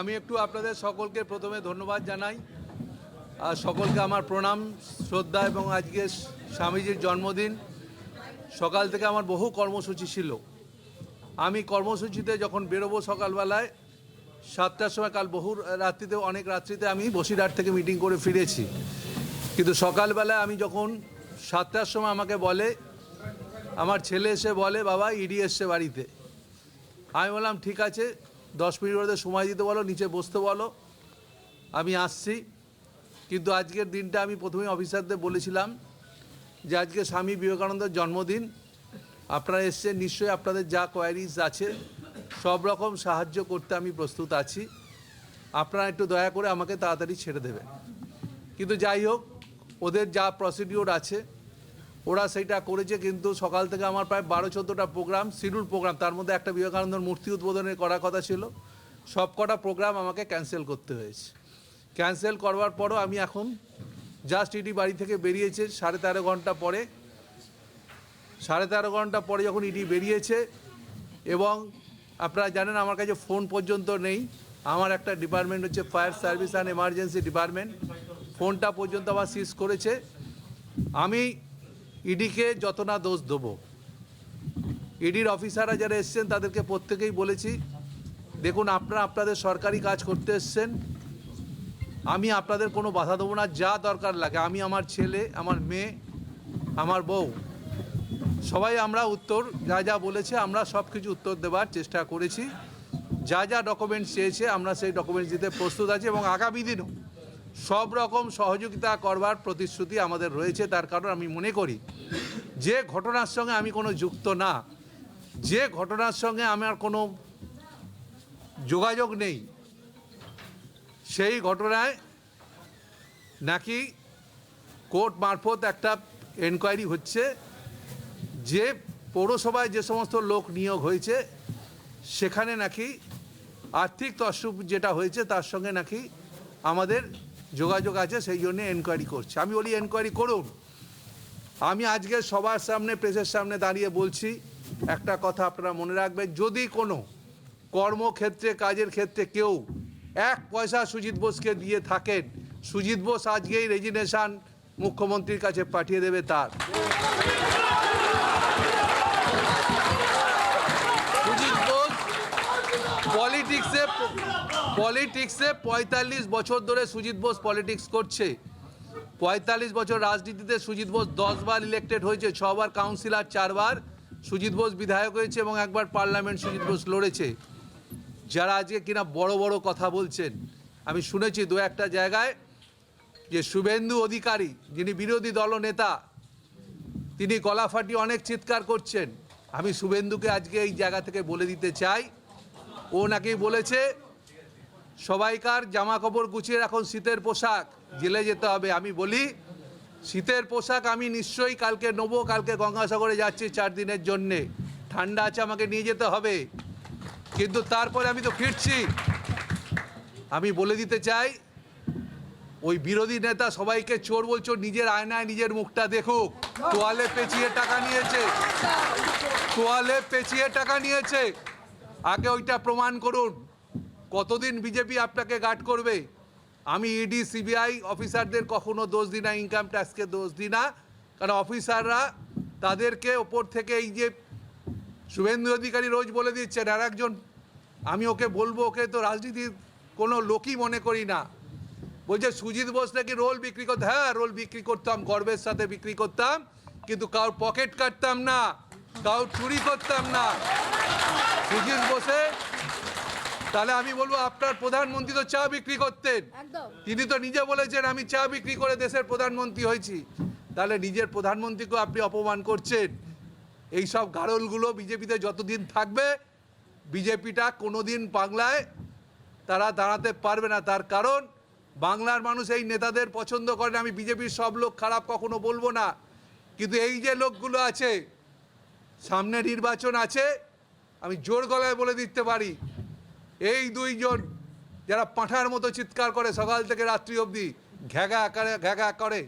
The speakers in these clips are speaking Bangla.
আমি একটু আপনাদের সকলকে প্রথমে ধন্যবাদ জানাই আর সকলকে আমার প্রণাম, শ্রদ্ধা এবং আজকে স্বামীজির জন্মদিন। সকাল থেকে আমার বহু কর্মসূচি ছিল। আমি কর্মসূচিতে যখন বেরোবো সকালবেলায়, সাতটার সময় কাল বহু রাত্রিতে, অনেক রাত্রিতে আমি বসিরহাট থেকে মিটিং করে ফিরেছি। কিন্তু সকালবেলায় আমি যখন সাতটার সময় আমাকে বলে, আমার ছেলে এসে বলে, বাবা, ইডি এসছে বাড়িতে। আমি বললাম, ঠিক আছে। দশ মিনিট ওদের সময় দিতে বলো, নিচে বসতে বলো। আমি আসছি। কিন্তু আজকের দিনটা আমি প্রথমে অফিসারদের বলেছিলাম যে আজকে স্বামী বিবেকানন্দের জন্মদিন। আপনারা এসছেন, নিশ্চয়ই আপনাদের যা কোয়ারিজ আছে, সব রকম সাহায্য করতে আমি প্রস্তুত আছি। আপনারা একটু দয়া করে আমাকে তাড়াতাড়ি ছেড়ে দেবেন। কিন্তু যাই হোক, ওদের যা প্রসিডিওর আছে ওরা সেইটা করেছে কিন্তু সকাল থেকে আমার প্রায় বারো চোদ্দোটা প্রোগ্রাম শিডিউল প্রোগ্রাম তার মধ্যে একটা বিবেকানন্দর মূর্তি উদ্বোধনের করার কথা ছিল। সব কটা প্রোগ্রাম আমাকে ক্যান্সেল করতে হয়েছে। ক্যান্সেল করবার পরও আমি এখন জাস্ট ইডি বাড়ি থেকে বেরিয়েছে, সাড়ে তেরো ঘণ্টা পরে। সাড়ে তেরো ঘণ্টা পরে যখন ইডি বেরিয়েছে এবং আপনারা জানেন আমার কাছে ফোন পর্যন্ত নেই, আমার একটা ডিপার্টমেন্ট হচ্ছে fire service and emergency department ফোনটা পর্যন্ত আবার সিজ করেছে। আমি ইডিকে যত না দোষ দেবো। ইডির অফিসাররা যারা এসছেন, তাদেরকে প্রত্যেকেই বলেছি, দেখুন, আপনারা আপনাদের সরকারি কাজ করতে এসছেন, আমি আপনাদের কোনো বাধা দেবো না, যা দরকার লাগে। আমি আমার ছেলে, আমার মেয়ে, আমার বউ, সবাই আমরা উত্তর, যা যা বলেছে, আমরা সব কিছু উত্তর দেওয়ার চেষ্টা করেছি। যা যা ডকুমেন্টস চেয়েছে, আমরা সেই ডকুমেন্টস দিতে প্রস্তুত আছি এবং আগামী দিনও সব রকম সহযোগিতা করবার প্রতিশ্রুতি আমাদের রয়েছে। তার কারণ আমি মনে করি যে ঘটনার সঙ্গে আমি কোনো যুক্ত না, যে ঘটনার সঙ্গে আমার কোনো যোগাযোগ নেই, সেই ঘটনায় নাকি কোর্ট মারফত একটা এনকোয়ারি হচ্ছে যে পৌরসভায় যে সমস্ত লোক নিয়োগ হয়েছে, সেখানে নাকি আর্থিক তসরুপ যেটা হয়েছে তার সঙ্গে নাকি আমাদের যোগাযোগ আছে, সেই জন্য এনকোয়ারি করছে। আমি বলি, এনকোয়ারি করুন। আমি আজকে সবার সামনে, প্রেসের সামনে দাঁড়িয়ে বলছি, একটা কথা আপনারা মনে রাখবেন, যদি কোনো কর্মক্ষেত্রে, কাজের ক্ষেত্রে কেউ এক পয়সা সুজিত বোসকে দিয়ে থাকেন, সুজিত বোস আজকেই রেজিগনেশন মুখ্যমন্ত্রীর কাছে পাঠিয়ে দেবে তার। সুজিত বোস পলিটিক্সে পলিটিক্সে পঁয়তাল্লিশ বছর ধরে সুজিত বোস পলিটিক্স করছে। পঁয়তাল্লিশ বছর রাজনীতিতে সুজিত বোস দশবার ইলেক্টেড হয়েছে, ছবার কাউন্সিলর চারবার সুজিত বোস বিধায়ক হয়েছে এবং একবার পার্লামেন্ট সুজিত বোস লড়েছে। যারা আজকে কিনা বড় বড় কথা বলছেন, আমি শুনেছি দু একটা জায়গায় যে শুভেন্দু অধিকারী, যিনি বিরোধী দলনেতা তিনি গলা ফাটিয়ে অনেক চিৎকার করছেন। আমি শুভেন্দুকে আজকে এই জায়গা থেকে বলে দিতে চাই। ও নাকি বলেছে, সবাইকার জামা কাপড় গুছিয়ে এখন শীতের পোশাক। জেলে যেতে হবে, আমি বলি, শীতের পোশাক আমি নিশ্চয়ই কালকে নেব, কালকে গঙ্গাসাগরে যাচ্ছি চার দিনের জন্যে। ঠান্ডা আছে, আমাকে নিয়ে যেতে হবে। কিন্তু তারপরে আমি তো ফিরছি। আমি বলে দিতে চাই, ওই বিরোধী নেতা সবাইকে চোর বলছো, নিজের আয়নায় নিজের মুখটা দেখুক। তোয়ালে পেঁচিয়ে টাকা নিয়েছে। তোয়ালে পেঁচিয়ে টাকা নিয়েছে। আগে ওইটা প্রমাণ করুন। কতদিন বিজেপি আপনাকে গার্ড করবে? আমি ইডি সিবিআই অফিসারদের কখনো দোষ দিই না ইনকাম ট্যাক্সকে দোষ দিই না। কারণ অফিসাররা তাদেরকে ওপর থেকে এই যে শুভেন্দু অধিকারী রোজ বলে দিচ্ছেন আর একজন আমি ওকে বলব, ওকে তো রাজনীতির কোনো লোকই মনে করি না। বলছে, সুজিত বোস নাকি রোল বিক্রি করতে হ্যাঁ রোল বিক্রি করতাম, গর্বের সাথে বিক্রি করতাম, কিন্তু কারোর পকেট কাটতাম না, কারোর চুরি করতাম না। সুজিত বোসে তাহলে আমি বলব আপনার প্রধানমন্ত্রী তো চা বিক্রি করতেন। তিনি তো নিজে বলেছেন আমি চা বিক্রি করে দেশের প্রধানমন্ত্রী হয়েছি। তাহলে নিজের প্রধানমন্ত্রীকেও আপনি অপমান করছেন। এই সব গারলগুলো বিজেপিতে যতদিন থাকবে বিজেপিটা কোনোদিন বাংলায় তারা দাঁড়াতে পারবে না। তার কারণ বাংলার মানুষ এই নেতাদের পছন্দ করে না। আমি বিজেপির সব লোক খারাপ কখনো বলব না। কিন্তু এই যে লোকগুলো আছে সামনে নির্বাচন আছে আমি জোর গলায় বলে দিতে পারি এই দুইজন যারা পাঁঠার মতো চিৎকার করে সকাল থেকে রাত্রি অবধি ঘ্যাগা করে ঘ্যাগা করে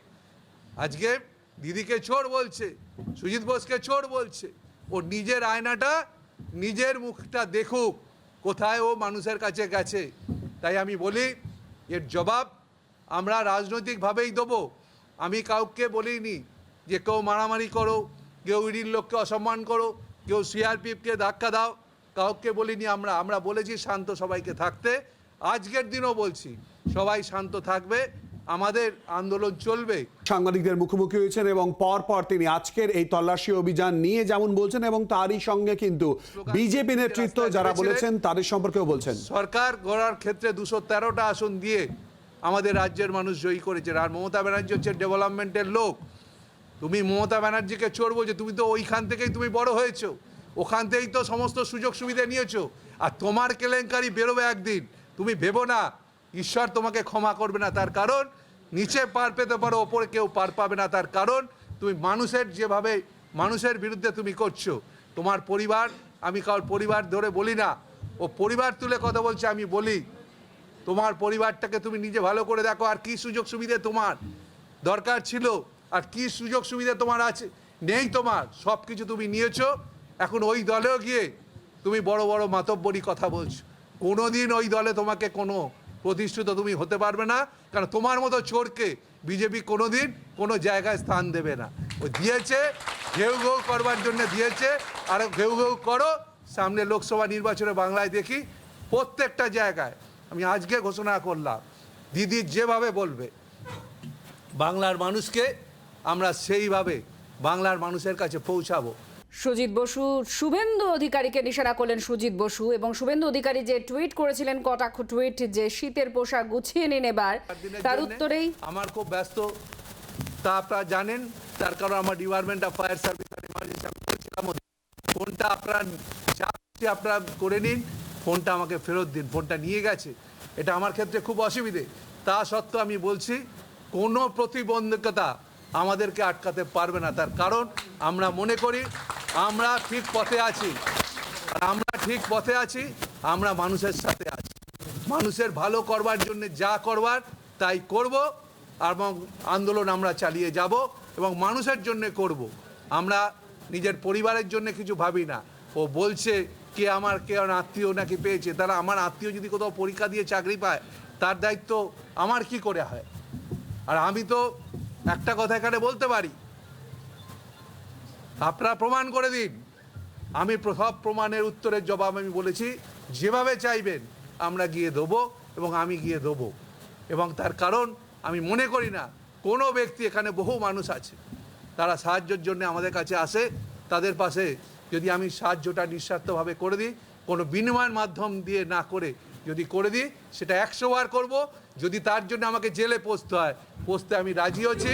আজকে দিদিকে চোর বলছে, সুজিত বোসকে চোর বলছে। ও নিজের আয়নাটা, নিজের মুখটা দেখুক কোথায় ও মানুষের কাছে গেছে। তাই আমি বলি, এর জবাব আমরা রাজনৈতিকভাবেই দেবো। আমি কাউকে বলিনি যে কেউ মারামারি করো, কেউ ইডির লোককে অসম্মান করো, কেউ সিআরপিএফকে ধাক্কা দাও। কাউকে বলিনি আমরা আমরা বলেছি শান্ত সবাইকে থাকতে। আজকের দিনও বলছি সবাই শান্ত থাকবে আমাদের আন্দোলন চলবে। সাংবাদিকদের মুখোমুখি হয়েছেন এবং পর পর তিনি আজকের এই তল্লাশি অভিযান নিয়ে যেমন বলছেন এবং তারই সঙ্গে কিন্তু বিজেপি নেতৃত্ব যারা বলেছেন তাদের সম্পর্কেও বলছেন। সরকার গড়ার ক্ষেত্রে দুশো তেরোটা আসন দিয়ে আমাদের রাজ্যের মানুষ জয়ী করেছে আর মমতা ব্যানার্জি হচ্ছে ডেভেলপমেন্টের লোক। তুমি মমতা ব্যানার্জিকে চোর বলছো তুমি তো ওইখান থেকেই তুমি বড় হয়েছো। ওখান থেকেই তো সমস্ত সুযোগ সুবিধা নিয়েছো। আর তোমার কেলেঙ্কারি বেরোবে একদিন। তুমি ভেবো না, ঈশ্বর তোমাকে ক্ষমা করবে না তার কারণ। নিচে পার পেতে পারো, ওপরে কেউ পার পাবে না তার কারণ। তুমি মানুষের যেভাবে, মানুষের বিরুদ্ধে তুমি করছ। তোমার পরিবার, আমি কারোর পরিবার ধরে বলি না। ও পরিবার তুলে কথা বলছে, আমি বলি, তোমার পরিবারটাকে তুমি নিজে ভালো করে দেখো, আর কি সুযোগ সুবিধে তোমার দরকার ছিল, আর কি সুযোগ সুবিধা তোমার আছে, নেই তোমার সব কিছু তুমি নিয়েছো। এখন ওই দলেও গিয়ে তুমি বড় বড় মাতব্বরি কথা বলছো। কোনো দিন ওই দলে তোমাকে কোনো প্রতিষ্ঠিত তুমি হতে পারবে না, কারণ তোমার মতো চোরকে বিজেপি কোনো দিন কোনো জায়গায় স্থান দেবে না। ও দিয়েছে, ঘেউ ঘেউ করবার জন্য দিয়েছে, আর ঘেউ ঘেউ করো, সামনে লোকসভা নির্বাচনে বাংলায় দেখি প্রত্যেকটা জায়গায়, আমি আজকে ঘোষণা করলাম, দিদি যেভাবে বলবে, বাংলার মানুষকে আমরা সেইভাবে বাংলার মানুষের কাছে পৌঁছাবো। সুজিত বসু শুভেন্দু অধিকারীকে নিশানা করলেন সুজিত বসু এবং শুভেন্দু অধিকারী যে টুইট করেছিলেন কটাক্ষ টুইট যে শীতের পোশাক গুছিয়ে নিন এবার তার উত্তরেই আমার খুব ব্যস্ত তা আপনারা জানেন তার কারণ আমার ডিপার্টমেন্ট অফ ফায়ার সার্ভিস। ফোনটা আপনারা যা আপনারা করে নিন ফোনটা আমাকে ফেরত দিন ফোনটা নিয়ে গেছে এটা আমার ক্ষেত্রে খুব অসুবিধে তা সত্ত্বেও আমি বলছি কোনো প্রতিবন্ধকতা আমাদেরকে আটকাতে পারবে না তার কারণ আমরা মনে করি আমরা ঠিক পথে আছি। আমরা ঠিক পথে আছি, আমরা মানুষের সাথে আছি। মানুষের ভালো করবার জন্য যা করবার, তাই করব এবং আন্দোলন আমরা চালিয়ে যাব এবং মানুষের জন্য করব। আমরা নিজের পরিবারের জন্য কিছু ভাবি না। ও বলছে, কে আমার, কে আত্মীয় নাকি পেয়েছে? তারা, আমার আত্মীয় যদি কোথাও পরীক্ষা দিয়ে চাকরি পায়, তার দায়িত্ব আমার কি করে হয়? আর আমি তো একটা কথা এখানে বলতে পারি আপনারা প্রমাণ করে দিন। আমি সব প্রমাণের উত্তরের জবাব আমি বলেছি, যেভাবে চাইবেন আমরা গিয়ে দেবো এবং আমি গিয়ে দেবো। এবং তার কারণ আমি মনে করি না, কোনো ব্যক্তি এখানে বহু মানুষ আছে, তারা সাহায্যের জন্য আমাদের কাছে আসে, তাদের পাশে যদি আমি সাহায্যটা নিঃস্বার্থভাবে করে দিই, কোনো বিনিময়ের মাধ্যম দিয়ে না করে যদি করে দিই, সেটা একশো বার করব। যদি তার জন্য আমাকে জেলে পোষতে হয়, পোষতে আমি রাজি হচ্ছি,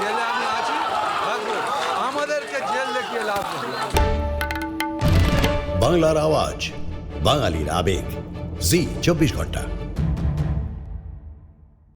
জেলে আমি আমাদেরকে জেল দেখিয়ে লাভ বাংলার আওয়াজ বাঙালির আবেগ। জি চব্বিশ ঘণ্টা।